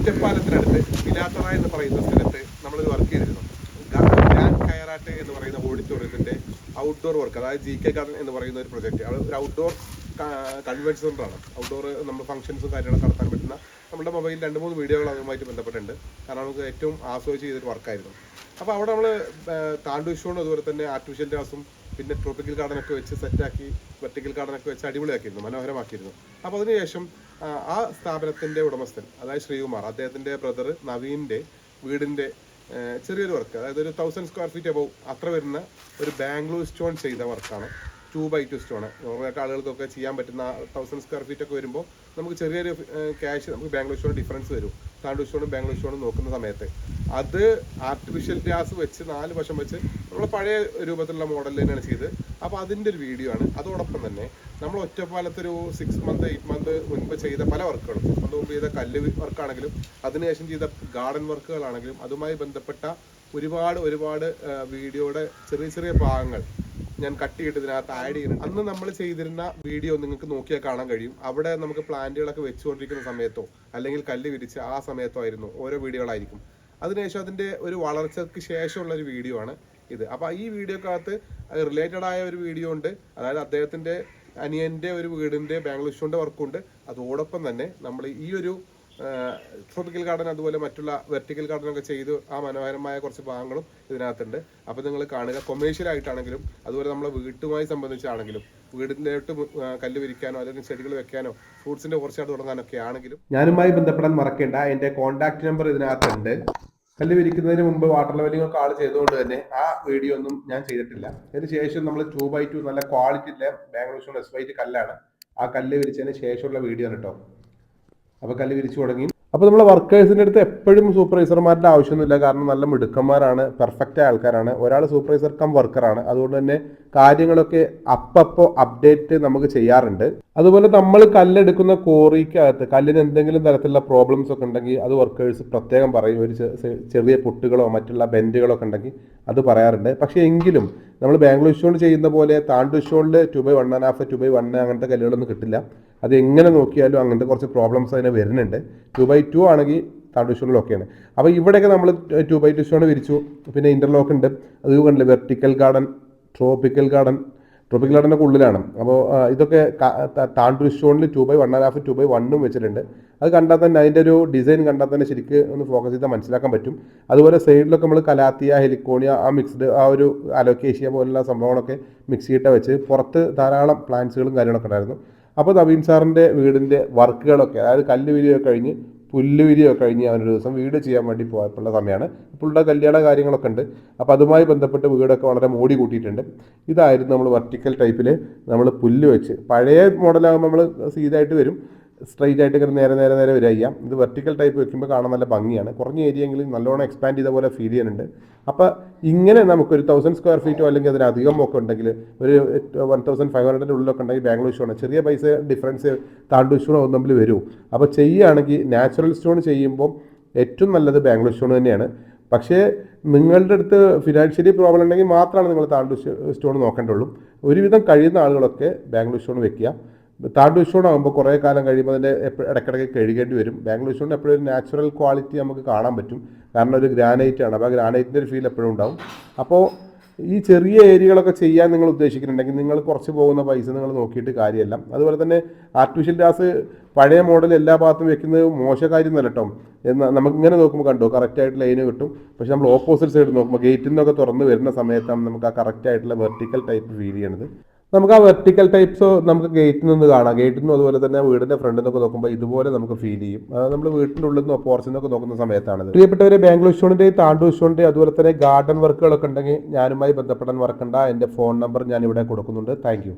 ഒറ്റപ്പാലത്തിനടുത്ത് പിലാത്തറ എന്ന് പറയുന്ന സ്ഥലത്ത് നമ്മളൊരു വർക്ക് ചെയ്തിരുന്നു. ഞാൻ കയറാട്ട് എന്ന് പറയുന്ന ഓഡിറ്റോറിയത്തിന്റെ ഔട്ട്ഡോർ വർക്ക് അതായത് ജി കെ ഗാർഡൻ എന്ന് പറയുന്ന ഒരു പ്രൊജക്ട് അത് ഒരു ഔട്ട്ഡോർ കൺവെൻഷൻ സെന്ററാണ് ഔട്ട്ഡോർ നമ്മൾ ഫംഗ്ഷൻസും കാര്യങ്ങളൊക്കെ നടത്താൻ പറ്റുന്ന നമ്മുടെ മൊബൈലിൽ രണ്ട് മൂന്ന് വീഡിയോകൾ അതുമായിട്ട് ബന്ധപ്പെട്ടിട്ടുണ്ട്. കാരണം നമുക്ക് ഏറ്റവും ആസ്വദിച്ച് ചെയ്തൊരു വർക്കായിരുന്നു. അപ്പോൾ അവിടെ നമ്മൾ താണ്ടു ഷോണും അതുപോലെ തന്നെ ആർട്ടിഫിഷ്യൽ ഗ്രാസും പിന്നെ ട്രോപ്പിക്കൽ ഗാർഡനൊക്കെ വെച്ച് സെറ്റാക്കി വെർട്ടിക്കൽ ഗാർഡനൊക്കെ വെച്ച് അടിപൊളിയാക്കിയിരുന്നു മനോഹരമാക്കിയിരുന്നു. അപ്പോൾ അതിനുശേഷം ആ, സ്ഥാപനത്തിന്റെ ഉടമസ്ഥൻ അതായത് ശ്രീകുമാർ അദ്ദേഹത്തിന്റെ ബ്രദർ നവീന്റെ വീടിന്റെ ചെറിയൊരു വർക്ക് അതായത് ഒരു തൗസൻഡ് സ്ക്വയർ ഫീറ്റ് അബവ് അത്ര വരുന്ന ഒരു ബാംഗ്ലൂർ സ്റ്റോൺ ചെയ്ത വർക്കാണ് ടു ബൈ ടു സ്റ്റോണ് നോർമലൊക്കെ ആളുകൾക്കൊക്കെ ചെയ്യാൻ പറ്റുന്ന തൗസൻഡ് സ്ക്വയർ ഫീറ്റ് ഒക്കെ വരുമ്പോൾ നമുക്ക് ചെറിയൊരു ക്യാഷ് നമുക്ക് ബാംഗ്ലൂർ സ്റ്റോൺ ഡിഫറൻസ് വരും. താണ്ടൂർ സ്റ്റോണും ബാംഗ്ലൂർ സ്റ്റോണും നോക്കുന്ന സമയത്ത്. അത് ആർട്ടിഫിഷ്യൽ ഗ്യാസ് വെച്ച് നാല് വശം വെച്ച് നമ്മൾ പഴയ രൂപത്തിലുള്ള മോഡൽ തന്നെയാണ് ചെയ്ത്. അപ്പോൾ അതിന്റെ ഒരു വീഡിയോ ആണ്. അതോടൊപ്പം തന്നെ നമ്മൾ ഒറ്റപ്പാലത്തൊരു സിക്സ് മന്ത് എയ്റ്റ് മന്ത് മുൻപ് ചെയ്ത പല വർക്കുകളും. അത് മുമ്പ് ചെയ്ത കല്ല് വർക്കാണെങ്കിലും അതിനുശേഷം ചെയ്ത ഗാർഡൻ വർക്കുകളാണെങ്കിലും അതുമായി ബന്ധപ്പെട്ട ഒരുപാട് ഒരുപാട് വീഡിയോയുടെ ചെറിയ ചെറിയ ഭാഗങ്ങൾ ഞാൻ കട്ട് ചെയ്തിട്ട് ഇതിനകത്ത് ആഡ് ചെയ്യുന്നുണ്ട് അന്ന് നമ്മൾ ചെയ്തിരുന്ന വീഡിയോ നിങ്ങൾക്ക് നോക്കിയാൽ കാണാൻ കഴിയും. അവിടെ നമുക്ക് പ്ലാന്റുകളൊക്കെ വെച്ചുകൊണ്ടിരിക്കുന്ന സമയത്തോ അല്ലെങ്കിൽ കല്ല് വിരിച്ച് ആ സമയത്തോ ആയിരുന്നു ഓരോ വീഡിയോകളായിരിക്കും അതിനുശേഷം അതിന്റെ ഒരു വളർച്ചയ്ക്ക് ശേഷമുള്ള ഒരു വീഡിയോ ആണ് ഇത്. അപ്പോൾ ഈ വീഡിയോക്കകത്ത് റിലേറ്റഡ് ആയ ഒരു വീഡിയോ ഉണ്ട്. അതായത് അദ്ദേഹത്തിന്റെ അനിയന്റെ ഒരു വീടിന്റെ ബാംഗ്ലൂർ ഷോന്റെ വർക്കുണ്ട് അതോടൊപ്പം തന്നെ നമ്മൾ ഈ ഒരു ട്രോപ്പിക്കൽ ഗാർഡൻ അതുപോലെ മറ്റുള്ള വെർട്ടിക്കൽ ഗാർഡൻ ഒക്കെ ചെയ്ത് ആ മനോഹരമായ കുറച്ച് ഭാഗങ്ങളും ഇതിനകത്തുണ്ട്. അപ്പോൾ നിങ്ങൾ കാണുക. കൊമേഴ്ഷ്യൽ ആയിട്ടാണെങ്കിലും അതുപോലെ നമ്മളെ വീട്ടുമായി സംബന്ധിച്ചാണെങ്കിലും വീടിന്റെ കല്ല് വിരിക്കാനോ അല്ലെങ്കിൽ ചെടികൾ വെക്കാനോ ഫ്രൂട്ട്സിന്റെ കുറച്ചായിട്ട് തുടങ്ങാനൊക്കെ ആണെങ്കിലും ഞാനുമായി ബന്ധപ്പെടാൻ മറക്കേണ്ട. എന്റെ കോൺടാക്ട് നമ്പർ ഇതിനകത്തുണ്ട്. കല്ല് വിരിക്കുന്നതിന് മുമ്പ് വാട്ടർ ലെവലിംഗ് ഒക്കെ ആൾ ചെയ്തുകൊണ്ട് തന്നെ ആ വീഡിയോ ഒന്നും ഞാൻ ചെയ്തിട്ടില്ല. അതിന് ശേഷം നമ്മൾ ടു ബൈ ടു നല്ല ക്വാളിറ്റി ഉള്ള ബാംഗ്ലൂർ എസ് വൈറ്റ് കല്ലാണ്. ആ കല്ല് വിരിച്ചതിന് ശേഷമുള്ള വീഡിയോ ആണ് കേട്ടോ അപ്പോൾ കല്ല് വിരിച്ചു തുടങ്ങി. അപ്പോൾ നമ്മളെ വർക്കേഴ്സിന്റെ അടുത്ത് എപ്പോഴും സൂപ്പർവൈസർമാരുടെ ആവശ്യമൊന്നുമില്ല. കാരണം നല്ല മിടുക്കന്മാരാണ് പെർഫെക്റ്റ് ആൾക്കാരാണ്. ഒരാൾ സൂപ്പർവൈസർ കം വർക്കറാണ് അതുകൊണ്ട് തന്നെ കാര്യങ്ങളൊക്കെ അപ്പപ്പോ അപ്ഡേറ്റ് നമുക്ക് ചെയ്യാറുണ്ട്. അതുപോലെ നമ്മൾ കല്ലെടുക്കുന്ന കോറിക്കകത്ത് കല്ലിന് എന്തെങ്കിലും തരത്തിലുള്ള പ്രോബ്ലംസ് ഒക്കെ ഉണ്ടെങ്കിൽ അത് വർക്കേഴ്സ് പ്രത്യേകം പറയും. ഒരു ചെറിയ പൊട്ടുകളോ മറ്റുള്ള ബെൻഡുകളോ ഒക്കെ ഉണ്ടെങ്കിൽ അത് പറയാറുണ്ട്. പക്ഷേ എങ്കിലും നമ്മൾ ബാംഗ്ലൂർ ഷോൾ ചെയ്യുന്ന പോലെ താണ്ടു ഷോളിൽ two by one and half two by one അങ്ങനത്തെ കല്ലുകളൊന്നും കിട്ടില്ല. അത് എങ്ങനെ നോക്കിയാലും അങ്ങനത്തെ കുറച്ച് പ്രോബ്ലംസ് അതിന് വരുന്നുണ്ട്. ടു ബൈ ടു ആണെങ്കിൽ താണ്ടു സ്റ്റോണിലൊക്കെയാണ് അപ്പോൾ ഇവിടെയൊക്കെ നമ്മൾ ടു ബൈ ടു ഷോണ് വിരിച്ചു. പിന്നെ ഇന്റർലോക്ക് ഉണ്ട്. അത് കണ്ടില്ല? Vertical garden tropical garden tropical ഗാർഡന്റെ ഉള്ളിലാണ്. അപ്പോൾ ഇതൊക്കെ Tandur സ്റ്റോണിൽ two by one and half two by വണ്ണും വെച്ചിട്ടുണ്ട്. അത് കണ്ടാൽ തന്നെ അതിന്റെ ഒരു ഡിസൈൻ കണ്ടാൽ തന്നെ ശരിക്ക് ഒന്ന് ഫോക്കസ് ചെയ്താൽ മനസ്സിലാക്കാൻ പറ്റും. അതുപോലെ സൈഡിലൊക്കെ നമ്മൾ കലാത്തിയ ഹെലിക്കോണിയ ആ മിക്സ്ഡ് ആ ഒരു അലോക്കേഷ്യ പോലുള്ള സംഭവങ്ങളൊക്കെ മിക്സ് ചെയ്തിട്ട് വെച്ച് പുറത്ത് ധാരാളം പ്ലാന്റ്സുകളും കാര്യങ്ങളൊക്കെ ഉണ്ടായിരുന്നു. അപ്പോൾ നവീൻ സാറിന്റെ വീടിന്റെ വർക്കുകളൊക്കെ അതായത് കല്ല് വിരിയൊക്കെ കഴിഞ്ഞ് പുല്ല് വിരിയൊക്കെ കഴിഞ്ഞ് അവനൊരു ദിവസം വീട് ചെയ്യാൻ വേണ്ടി പോയപ്പോഴുള്ള സമയമാണ്. പുള്ളിയുടെ കല്യാണ കാര്യങ്ങളൊക്കെ ഉണ്ട്. അപ്പോൾ അതുമായി ബന്ധപ്പെട്ട് വീടൊക്കെ വളരെ മോടി കൂട്ടിയിട്ടുണ്ട്. ഇതായിരുന്നു നമ്മൾ വെർട്ടിക്കൽ ടൈപ്പിൽ നമ്മൾ പുല്ല് വെച്ച്. പഴയ മോഡലാകുമ്പോൾ നമ്മൾ സീതായിട്ട് വരും. സ്ട്രൈറ്റ് ആയിട്ട് ഇങ്ങനെ നേരെ നേരെ നേരെ വരിക ഇത് വെർട്ടിക്കൽ ടൈപ്പ് വെക്കുമ്പോൾ കാണാൻ നല്ല ഭംഗിയാണ്. കുറഞ്ഞ ഏരിയയെങ്കിലും നല്ലോണം എക്സ്പാൻഡ് ചെയ്ത പോലെ ഫീൽ ചെയ്യുന്നുണ്ട്. അപ്പോൾ ഇങ്ങനെ നമുക്ക് ഒരു തൗസൻഡ് സ്ക്വയർ ഫീറ്റോ അല്ലെങ്കിൽ അതിനധികം ഒക്കെ ഉണ്ടെങ്കിൽ ഒരു വൺ തൗസൻഡ് ഫൈവ് ഹൺഡ്രഡിന്റെ ഉള്ളിലൊക്കെ ഉണ്ടെങ്കിൽ ബാംഗ്ലൂർ സ്റ്റോൺ ചെറിയ പൈസ ഡിഫറൻസ് താണ്ടൂർ സ്റ്റോൺ തമ്മിൽ വരും. അപ്പോൾ ചെയ്യുകയാണെങ്കിൽ നാച്ചുറൽ സ്റ്റോൺ ചെയ്യുമ്പോൾ ഏറ്റവും നല്ലത് ബാംഗ്ലൂർ സ്റ്റോൺ തന്നെയാണ്. പക്ഷേ നിങ്ങളുടെ അടുത്ത് ഫിനാൻഷ്യലി പ്രോബ്ലം ഉണ്ടെങ്കിൽ മാത്രമാണ് നിങ്ങൾ താണ്ടു സ്റ്റോൺ നോക്കേണ്ടുള്ളൂ ഒരുവിധം കഴിയുന്ന ആളുകളൊക്കെ ബാംഗ്ലൂർ സ്റ്റോൺ വെക്കുക. താണ്ടൂർ വിഷുവോട് ആകുമ്പോൾ കുറേ കാലം കഴിയുമ്പോൾ അതിന്റെ ഇടയ്ക്കിടയ്ക്ക് കഴുകേണ്ടി വരും. ബാംഗ്ലൂർ സ്റ്റോൺ എപ്പോഴും ഒരു നാച്ചുറൽ ക്വാളിറ്റി നമുക്ക് കാണാൻ പറ്റും. കാരണം ഒരു ഗ്രാനൈറ്റ് ആണ്. അപ്പോൾ ആ ഗ്രാനൈറ്റിന്റെ ഒരു ഫീൽ എപ്പോഴും ഉണ്ടാവും. അപ്പോൾ ഈ ചെറിയ ഏരിയകളൊക്കെ ചെയ്യാൻ നിങ്ങൾ ഉദ്ദേശിക്കുന്നുണ്ടെങ്കിൽ നിങ്ങൾ കുറച്ച് പോകുന്ന പൈസ നിങ്ങൾ നോക്കിയിട്ട് കാര്യമല്ല. അതുപോലെ തന്നെ ആർട്ടിഫിഷ്യൽ ഗ്രാസ് പഴയ മോഡൽ എല്ലാ ഭാഗത്തും വെക്കുന്നത് മോശ കാര്യം നല്ലട്ടോ എന്നാൽ നമുക്ക് ഇങ്ങനെ നോക്കുമ്പോൾ കണ്ടോ കറക്റ്റായിട്ട് ലൈന് കിട്ടും. പക്ഷെ നമ്മൾ ഓപ്പോസിറ്റ് സൈഡ് നോക്കുമ്പോൾ ഗേറ്റിൽ നിന്നൊക്കെ തുറന്ന് വരുന്ന സമയത്താണ് നമുക്ക് ആ കറക്റ്റായിട്ടുള്ള വെർട്ടിക്കൽ ടൈപ്പ് ഫീൽ ചെയ്യണത്. നമുക്ക് ആ വെർട്ടിക്കൽ ടൈപ്സ് നമുക്ക് ഗേറ്റിൽ നിന്ന് കാണാം. ഗേറ്റിൽ നിന്ന് അതുപോലെ തന്നെ വീടിന്റെ ഫ്രണ്ടിൽ നിന്നൊക്കെ നോക്കുമ്പോൾ ഇതുപോലെ നമുക്ക് ഫീൽ ചെയ്യും. നമ്മൾ വീട്ടിന്റെ ഉള്ളിൽ നിന്നോ പോർച്ചിൽ നിന്നൊക്കെ നോക്കുന്ന സമയത്താണ് പ്രിയപ്പെട്ടവരെ ബാംഗ്ലൂർ സ്റ്റോണിന്റെ താണ്ടൂർ ഷോണിന്റെ അതുപോലെ തന്നെ ഗാർഡൻ വർക്കുകളൊക്കെ ഉണ്ടെങ്കിൽ ഞാനുമായി ബന്ധപ്പെടാൻ വർക്കണ്ട എന്റെ ഫോൺ നമ്പർ ഞാൻ ഇവിടെ കൊടുക്കുന്നുണ്ട് താങ്ക്